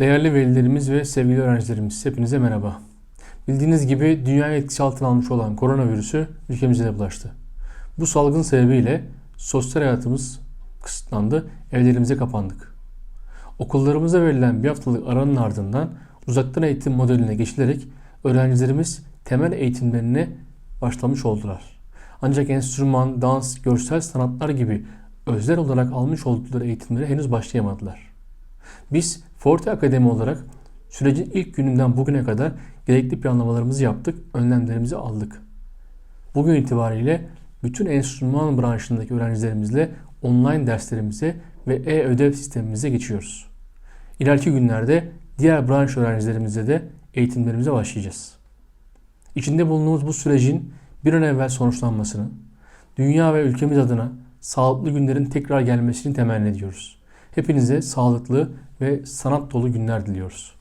Değerli velilerimiz ve sevgili öğrencilerimiz hepinize merhaba. Bildiğiniz gibi dünyayı etkisi altına almış olan koronavirüsü ülkemize de bulaştı. Bu salgın sebebiyle sosyal hayatımız kısıtlandı, evlerimize kapandık. Okullarımıza verilen bir haftalık aranın ardından uzaktan eğitim modeline geçilerek öğrencilerimiz temel eğitimlerine başlamış oldular. Ancak enstrüman, dans, görsel sanatlar gibi özel olarak almış oldukları eğitimlere henüz başlayamadılar. Biz Forte Akademi olarak sürecin ilk gününden bugüne kadar gerekli planlamalarımızı yaptık, önlemlerimizi aldık. Bugün itibariyle bütün enstrüman branşındaki öğrencilerimizle online derslerimize ve e-ödev sistemimize geçiyoruz. İleriki günlerde diğer branş öğrencilerimize de eğitimlerimize başlayacağız. İçinde bulunduğumuz bu sürecin bir an evvel sonuçlanmasını, dünya ve ülkemiz adına sağlıklı günlerin tekrar gelmesini temenni ediyoruz. Hepinize sağlıklı ve sanat dolu günler diliyoruz.